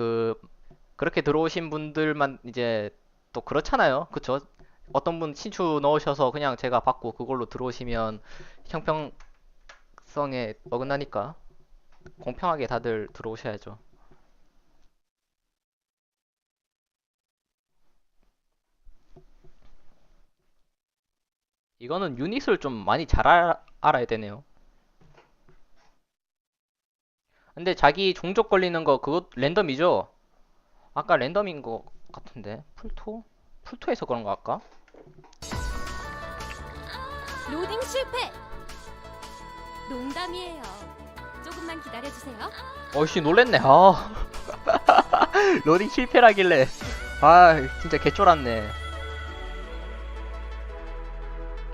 그 그렇게 들어오신 분들만 이제 또 그렇잖아요. 그쵸? 어떤 분 신추 넣으셔서 그냥 제가 받고 그걸로 들어오시면 형평성에 어긋나니까 공평하게 다들 들어오셔야죠. 이거는 유닛을 좀 많이 잘 알, 알아야 되네요. 근데 자기 종족 걸리는 거 그거 랜덤이죠? 아까 랜덤인 거 같은데 풀토? 풀토에서 그런 거 할까? 로딩 실패. 농담이에요. 조금만 기다려주세요. 어이씨 놀랬네 아 로딩 실패라길래 아 진짜 개쫄았네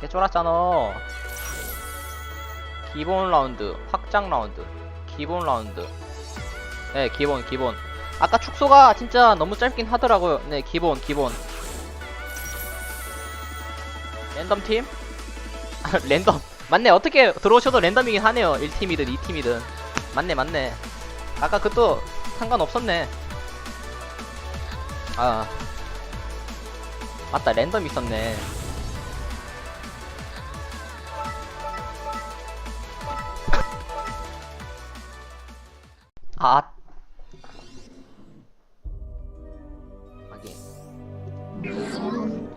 개쫄았잖아 기본 라운드 확장 라운드 기본 라운드. 네 기본 기본. 아까 축소가 진짜 너무 짧긴 하더라고요. 네 기본 기본. 랜덤 팀? 아, 랜덤. 맞네 어떻게 들어오셔도 랜덤이긴 하네요. 1팀이든 2팀이든. 맞네 맞네. 아까 그것도 상관없었네. 아. 맞다 랜덤 있었네 아 하긴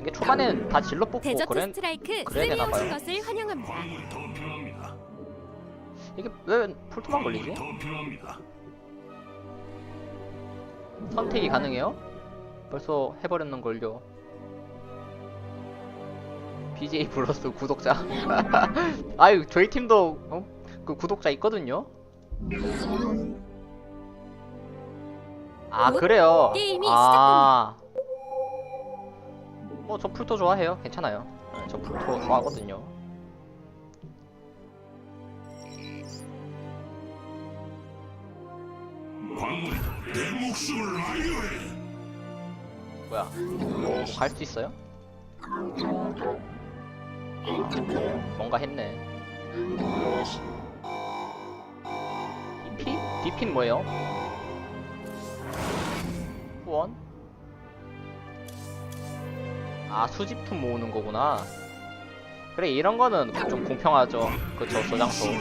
이게 초반엔 다 질러 뽑고 그래 스트라이크 그래야 되나 봐요. 것을 환영합니다. 이게 왜 풀토만 걸리지? 선택이 가능해요? 벌써 해버렸는 걸요. BJ 플러스 구독자. 아유, 저희 팀도 어? 그 구독자 있거든요. 아, 곧 그래요. 게임이 아. 뭐저 풀토 좋아해요. 괜찮아요. 네, 저 풀토 좋아하거든요. 내 목숨을 아유해. 뭐야? 뭐 갈 수 있어요? 뭔가 했네. DP? DP는 뭐예요? 후원? 아, 수집품 모으는 거구나. 그래, 이런 거는 좀 공평하죠. 그쵸, 저장소.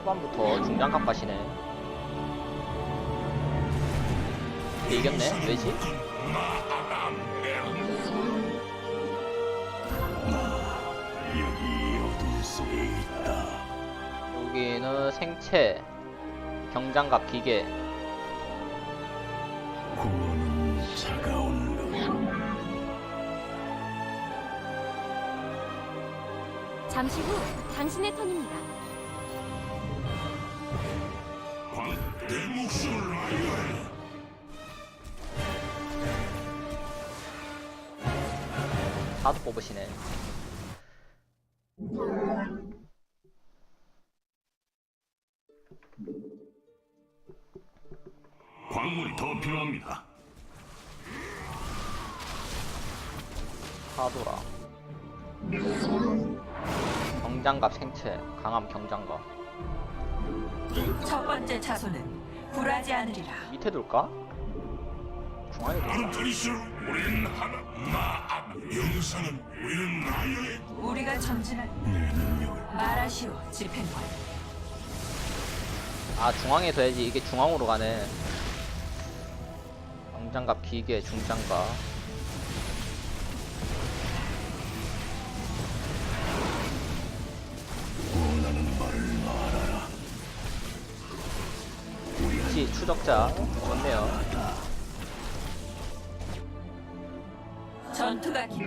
후반부터 중장갑 가시네. 이겼네? 왜지? 여기는 생체, 경장갑 기계. 잠시 후 당신의 턴입니다. 사도 뽑으시네. 광물이 더 필요합니다. 사도라. 경장갑 생체, 강함 경장갑. 첫 번째 차소는 굴하지 않으리라. 밑에 둘까? 중앙에 둘까? 아르타리스, 우리는 하나. 나 영상은 우리는 나의 우리가 전진할 말하시오 집행관. 아 중앙에 둬야지 이게 중앙으로 가네 경장갑 기계 중장갑 적자 좋네요 전투가 기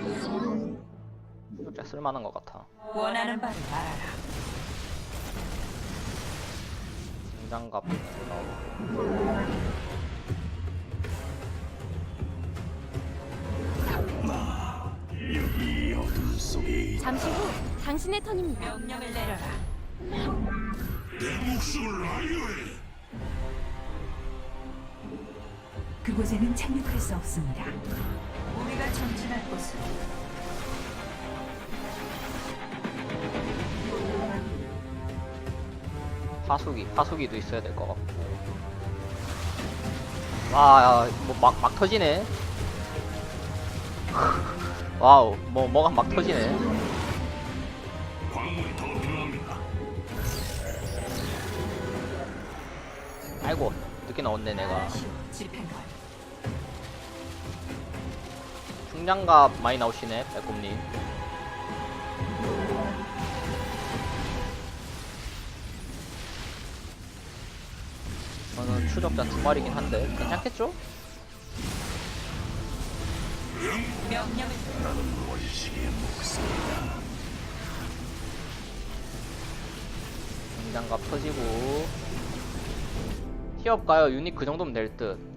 추적자 쓸만한 것 같아 원하는 바를 말하라. 있다. 잠시 후 당신의 턴입니다. 명령을 내려라. 내 목숨을 아유해. 그곳에는 착륙할 수 없습니다. 우리가 전진할 곳은 파수기, 파수기도 있어야 될 것 같고. 와, 뭐, 막, 막 터지네. 와우, 뭐, 뭐가 막 터지네. 광물이 더 필요합니다. 아이고, 늦게 나왔네, 내가. 집행관. 중장갑 많이 나오시네, 빼꼼님. 저는 추적자 두 마리긴 한데, 괜찮겠죠? 명령을 중장갑 터지고. 티업 가요? 유닛 그 정도면 될 듯.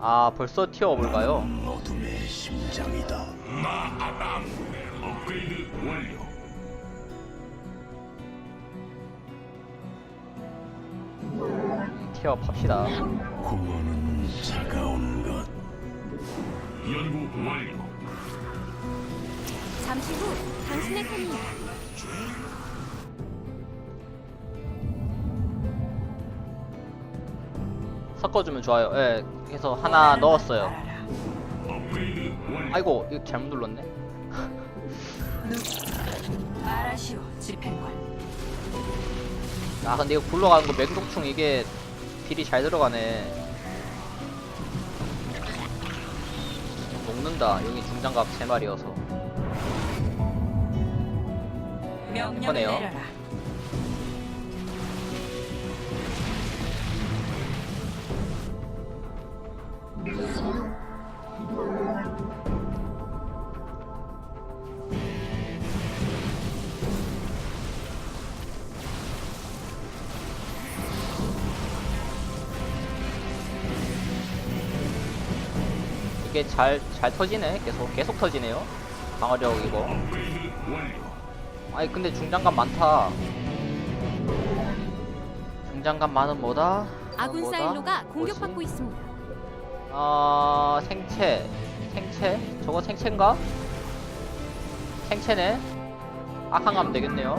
아, 벌써 티업을가요? 어둠의 심장이다. 마아담 업그레이드 완료. 티업 합시다. 구원은 차가운 것. 연구 완료. 잠시 후 당신의 턴입니다. 섞어주면 좋아요. 예, 그래서 하나 넣었어요. 아이고, 이거 잘못 눌렀네. 누 아라시오 집행관. 아, 근데 이거 굴러가는 거 맹독충 이게 딜이 잘 들어가네. 녹는다. 여기 중장갑 세 마리여서. 명령을 꺼내요. 내려라. 이게 잘, 잘 터지네. 계속, 계속 터지네요. 방어력 이거. 완료. 아니, 근데 중장갑 많다. 중장갑 많은 뭐다? 아군? 사일로가? 공격받고 있습니다. 어, 생체. 생체? 저거 생체인가? 생체네? 악한 가면 되겠네요.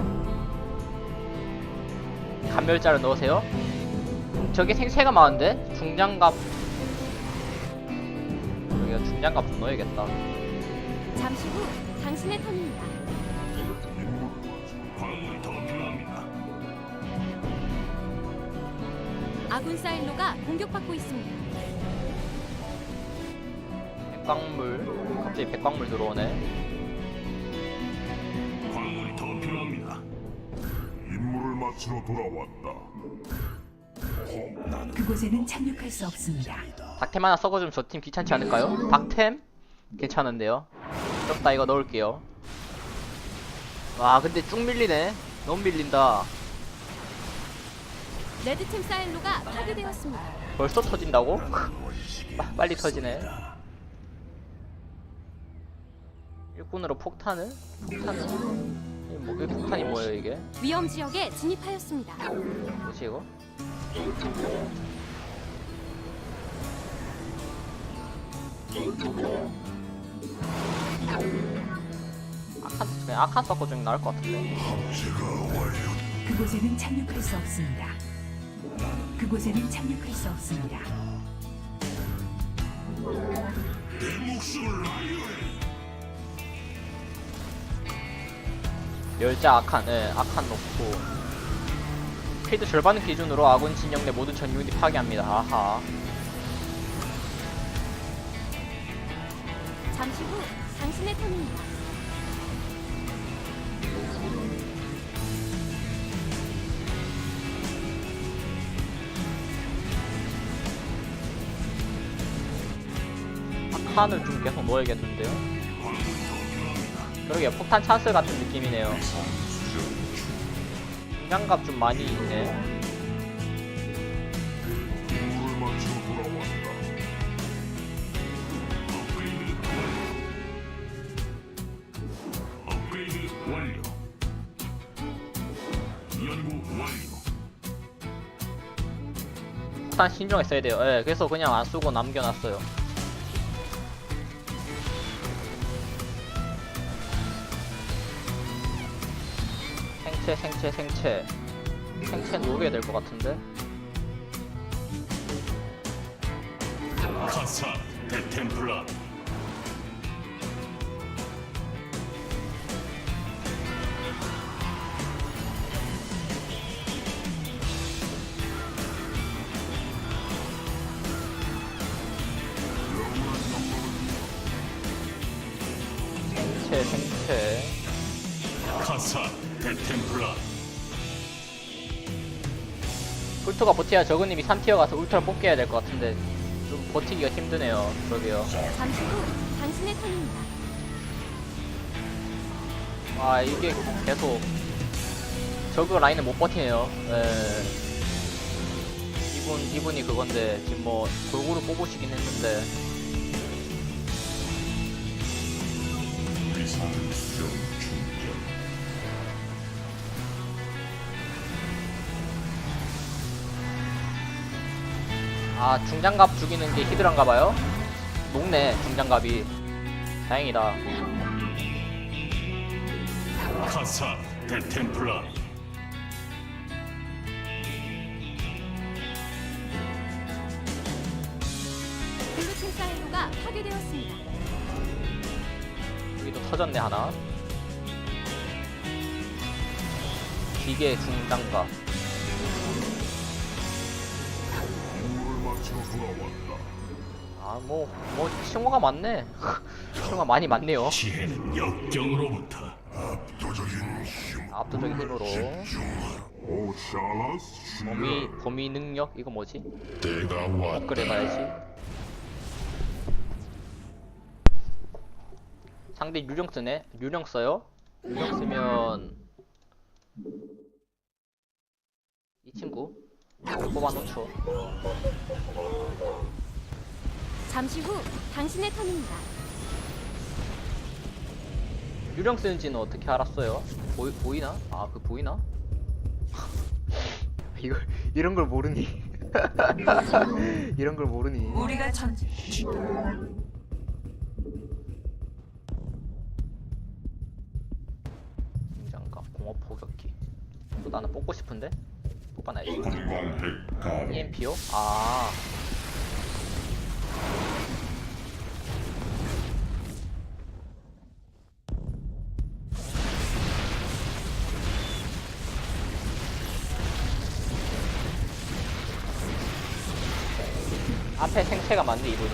감멸자를 넣으세요. 저게 생체가 많은데? 중장갑. 여기가 중장갑 좀 넣어야겠다. 잠시 후 당신의 턴입니다. 광물이 더 필요합니다. 아군 사일로가 공격받고 있습니다. 백광물. 갑자기 백광물 들어오네. 광물이 더 필요합니다. 임무를 마치러 돌아왔다. 그곳에는 착륙할 수 없습니다. 닥템 하나 썩어주면 저 팀 귀찮지 않을까요? 닥템? 괜찮은데요. 썩다 이거 넣을게요. 와 근데 쭉 밀리네. 너무 밀린다. 레드팀 사일로가 파괴되었습니다. 벌써 터진다고? 빠- 빨리 터지네. 일꾼으로 폭탄을? 폭탄을? 이게 뭐, 이 폭탄이 뭐예요 이게? 위험 지역에 진입하였습니다. 뭐지 이거? 아칸 그냥 아칸 섞어주는 게 나을 것 같은데. 그곳에는 착륙할 수 없습니다. 그곳에는 착륙할 수 없습니다. 내 목숨을 아유해. 열자 아칸, 예, 아칸 놓고 필드 절반을 기준으로 아군 진영 내 모든 전 유닛 파괴합니다. 아하. 잠시 후 당신의 턴입니다. 아 칸을 좀 계속 넣어야겠는데요. 그러게 폭탄 찬스 같은 느낌이네요. 장갑 좀 많이 있네. 신중하게 써야 돼요. 예, 그래서 그냥 안 쓰고 남겨놨어요. 생체, 생체, 생체. 생체 녹여야 될 것 같은데. 카사 카사 데템플라 울트가 버텨야 저그님이 3티어 가서 울트라 뽑게 해야 될 것 같은데 좀 버티기가 힘드네요. 그러게요. 잠시 후 당신의 턴입니다. 아 이게 계속 저그 라인을 못 버티네요. 예. 이분 이분이 그건데 지금 뭐 골고루 뽑으시긴 했는데 충 아 중장갑 죽이는 게 히드란가봐요. 녹네 중장갑이. 다행이다. 카사 데템플라 블루팀 사일로가 파괴되었습니다. 여기도 터졌네 하나. 기계 중장갑. 아 뭐뭐 칭호가 많네. 칭호가 많이 많네요. 지혜는 역경으로부터 압도적인 힘 압도적인 힘으로. 범위 범위 능력 이거 뭐지? 때가 왔다 업그레이드 해야지. 상대 유령 쓰네. 유령 써요? 유령 쓰면 이 친구 뽑아 놓죠. 잠시 후 당신의 턴입니다. 유령 쓰는지는 어떻게 알았어요? 보이, 보이나? 아 그 보이나? 이걸 이런 걸 모르니? 이런 걸 모르니? 우리가 전쟁 장갑 공업 포격기. 또 나는 뽑고 싶은데 뽑아놔야지. EMP요? 아. 앞에 생체가 많네 이분은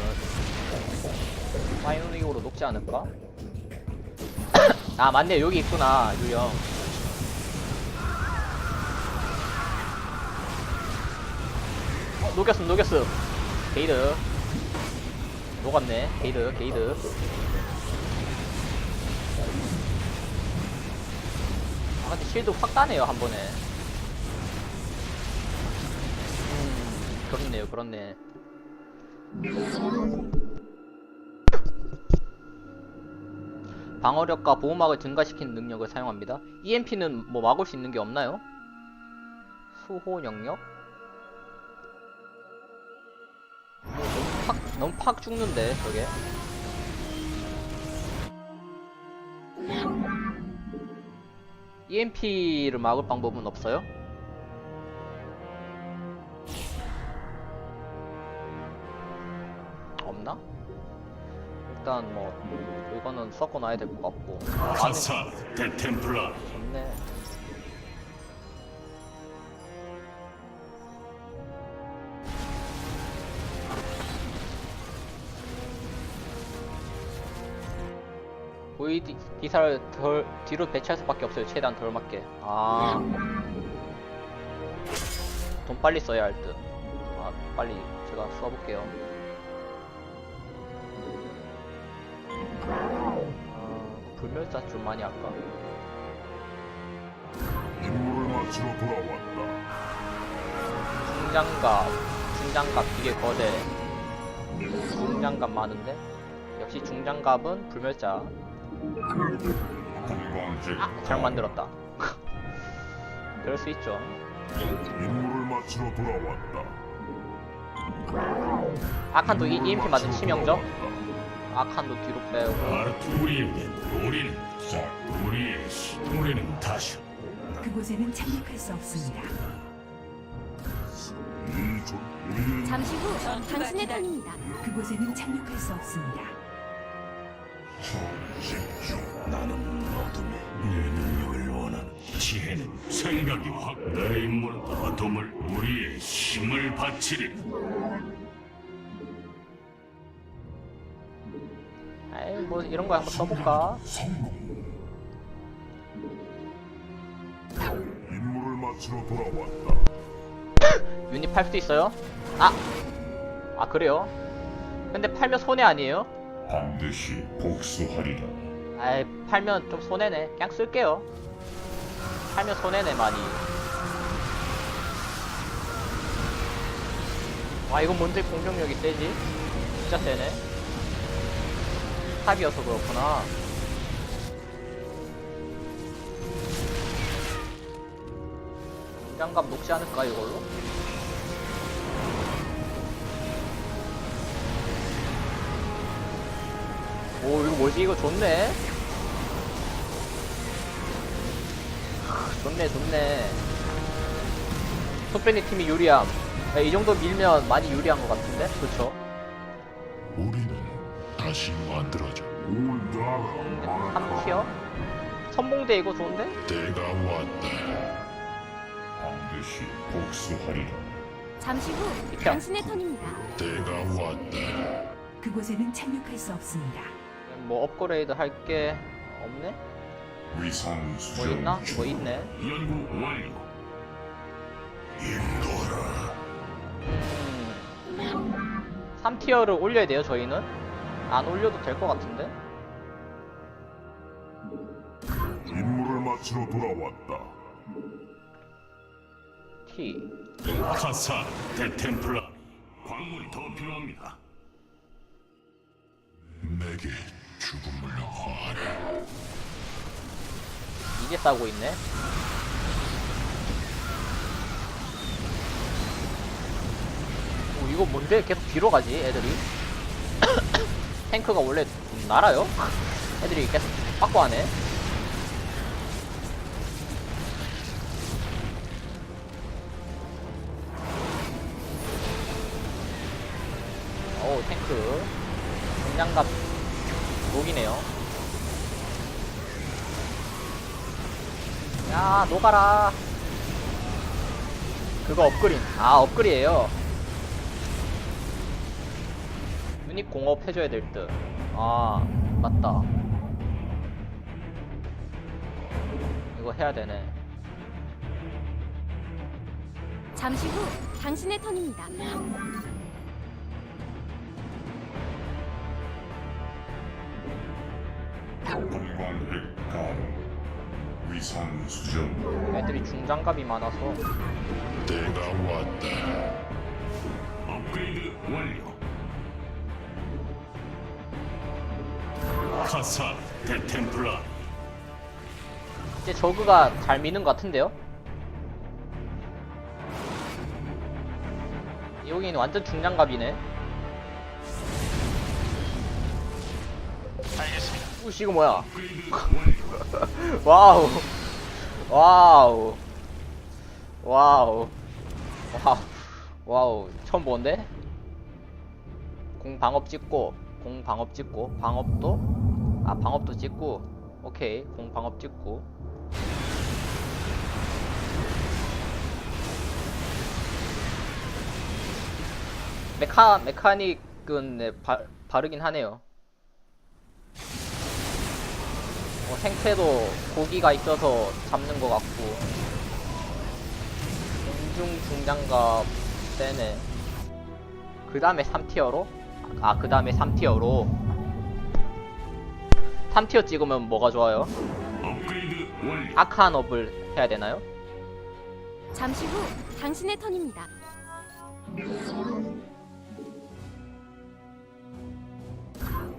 파이오닉으로 녹지 않을까? 아 맞네 여기 있구나 유령 어, 녹였음 녹였음. 게이드. 녹았네. 게이드 게이드. 아 근데 실드 확 따네요 한 번에. 음 그렇네요 그렇네. 방어력과 보호막을 증가시키는 능력을 사용합니다. EMP는 뭐 막을 수 있는 게 없나요? 수호 영역? 너무 팍, 너무 팍 죽는데 저게 EMP를 막을 방법은 없어요? 없나? 일단 뭐 이거는 섞어 놔야 될 것 같고 카사 데템플라 좋네 보이 디- 디사를 덜 뒤로 배치할 수밖에 없어요 최대한 덜 맞게 아 돈 빨리 써야 할 듯 아 빨리 제가 써볼게요 아 불멸자 좀 많이 할까 임무를 마치러 돌아왔다 중장갑, 중장갑 이게 거대. 중장갑 많은데? 역시 중장갑은 불멸자. 아, 잘 만들었다. 그럴 수 있죠. 임무를 마치러 돌아왔다 아칸도 이 EMP 맞은 치명적 아칸도 뒤로 빼고 우리는 우리의 시 우리는 다시 그곳에는 착륙할 수 없습니다. 잠시 후 당신의 턴입니다. 그곳에는 착륙할 수 없습니다. 나는 어둠에 내 능력을 원하는 지혜는 생각이 확 내 인물 어둠을 우리의 힘을 바치리 에이 뭐 이런 거 한번 써볼까 임무를 마치러 돌아왔다 유닛 팔수 있어요? 아! 아 그래요? 근데 팔면 손해 아니에요? 반드시 복수하리라 아이 팔면 좀 손해네. 그냥 쓸게요. 팔면 손해네 많이. 와 이건 뭔데 공격력이 세지? 진짜 세네. 탑이어서 그렇구나. 장갑 녹지 않을까 이걸로? 오 이거 뭐지? 이거 좋네 좋네 좋네 소빼니 팀이 유리함 야, 이 정도 밀면 많이 유리한 것 같은데 그쵸? 우리는 다시 만들어져 3티어? 선봉대 이거 좋은데? 때가 왔다 반드시 복수하리라 잠시 후 비켜. 당신의 턴입니다. 때가 왔다 그곳에는 착륙할 수 없습니다. 뭐 업그레이드 할 게 없네? 위상 뭐 있나? 뭐 있네 연구 완료 인도하라 음. 3티어를 올려야 돼요 저희는? 안 올려도 될 것 같은데? 임무를 마치러 돌아왔다 T 카사 대템플라 광물이 더 필요합니다 내게 죽음을 화하라 이제 싸고 있네. 오 이거 뭔데? 계속 뒤로 가지 애들이. 탱크가 원래 날아요? 애들이 계속 확보하네. 오 탱크. 공장갑 녹이네요 야 녹아라. 그거 업그린. 아 업그리에요. 유닛 공업 해줘야 될듯아 맞다. 이거 해야 되네. 잠시 후 당신의 턴입니다. 가동 위상 수정. 애들이 중장갑이 많아서. 때가 왔다. 업그레이드 완료. 카사 대템플라 이제 저그가 잘 미는 것 같은데요? 여기는 완전 중장갑이네. 알겠습니다 우씨 이거 뭐야? 와우. 와우. 와우. 와우. 와우. 처음 보는데? 공 방업 찍고 공 방업 찍고 방업도? 아 방업도 찍고. 오케이. 공 방업 찍고. 메카 메카닉은 네, 바, 바르긴 하네요 뭐 생태도 고기가 있어서 잡는 것 같고 공중 중장갑 세네 그 다음에 3티어로? 아 그 다음에 3티어로 3티어 찍으면 뭐가 좋아요? 아카업을 해야 되나요? 잠시 후 당신의 턴입니다.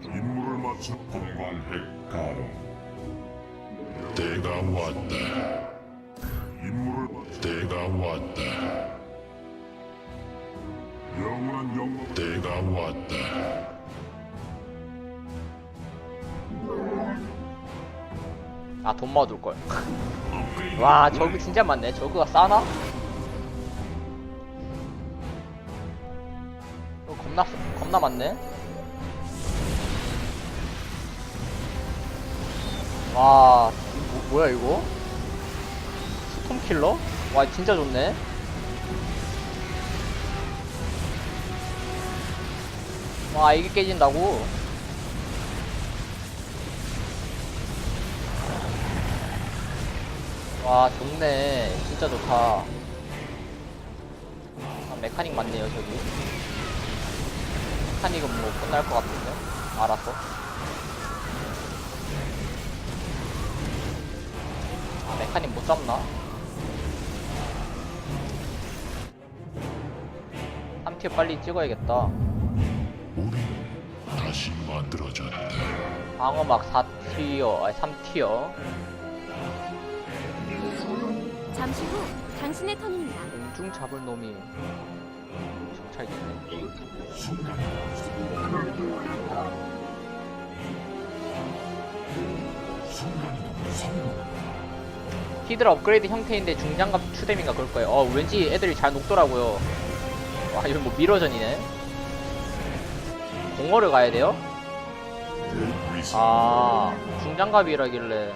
임무를 마쳐 분광핵 가동 때가 왔다. 임무를 마쳐 때가 왔다. 영원한 때가 왔다. 아 돈 모아둘 걸. 와 저그 진짜 많네. 저그가 싸나? 이거 겁나 쓰- 겁나 많네. 와 뭐, 뭐야 이거? 스톰킬러? 와 진짜 좋네 와 이게 깨진다고? 와 좋네 진짜 좋다 아, 메카닉 맞네요 저기 메카닉은 뭐 끝날 것 같은데 알았어 메카닉 못 잡나? 3티어 빨리 찍어야겠다 우리 다시 만들어졌다. 방어막 4티어 아니 3티어 잠시 후 당신의 턴입니다. 공중 잡을 놈이 정찰겠네 히드라 업그레이드 형태인데 중장갑 추뎀인가 그럴 거예요. 어 왠지 애들이 잘 녹더라고요. 와 이거 뭐 미러전이네. 공허를 가야 돼요? 아 중장갑이라길래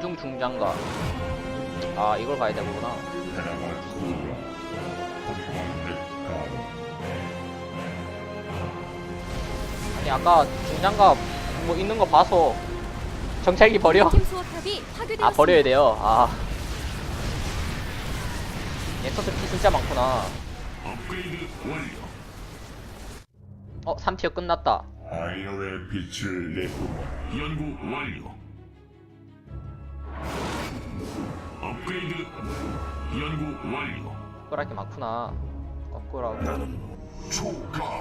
공중 중장갑. 아 이걸 가야 되구나. 아니 아까 중장갑 뭐 있는 거 봐서 정찰기 버려. 팀 수호탑이 파괴되었습니다. 아 버려야 돼요. 아. 넥서스 피 진짜 많구나. 업그레이드 완료. 어 3티어 끝났다. 하이어의 빛을 내뿜어. 연구 완료. 업그레이드 연구 완료. 게 많구나. 업그라고. 조카.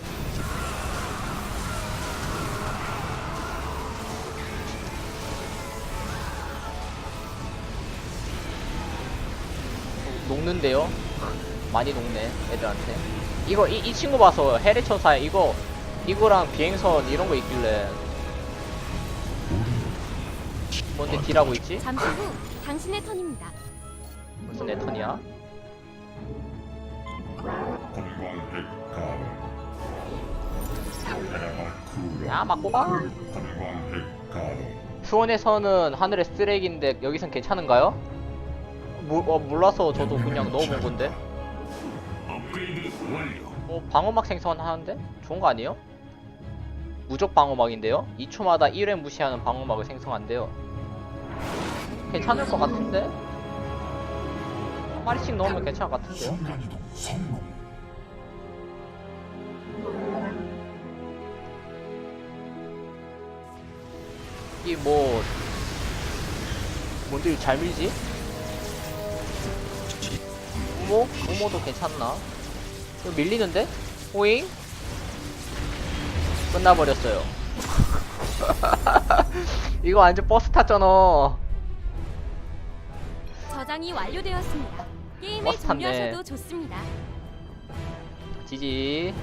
녹는데요? 많이 녹네 애들한테. 이거 이, 이 친구 봐서 해리천사에 이거 이거랑 비행선 이런 거 있길래 뭔데 딜하고 있지? 잠시 후 당신의 턴입니다. 무슨 내 턴이야? 야 맞고 가. 건광백 가로. 수원에서는 하늘의 쓰레기인데 여기선 괜찮은가요? 모, 어, 몰라서 저도 그냥 넣어본 건데. 어, 방어막 생성하는데? 좋은 거 아니에요? 무적 방어막인데요? 2초마다 1회 무시하는 방어막을 생성한대요 괜찮을 것 같은데? 한 마리씩 넣으면 괜찮을 것 같은데요? 순간이동 성공. 이 뭐... 뭔데 잘 밀지? 우모? 우모도 괜찮나? 이거 밀리는데? 호잉? 끝나버렸어요 이거 완전 버스 탔잖아 저장이 완료되었습니다. 게임을 버스 탔네. 종료하셔도 좋습니다. 지지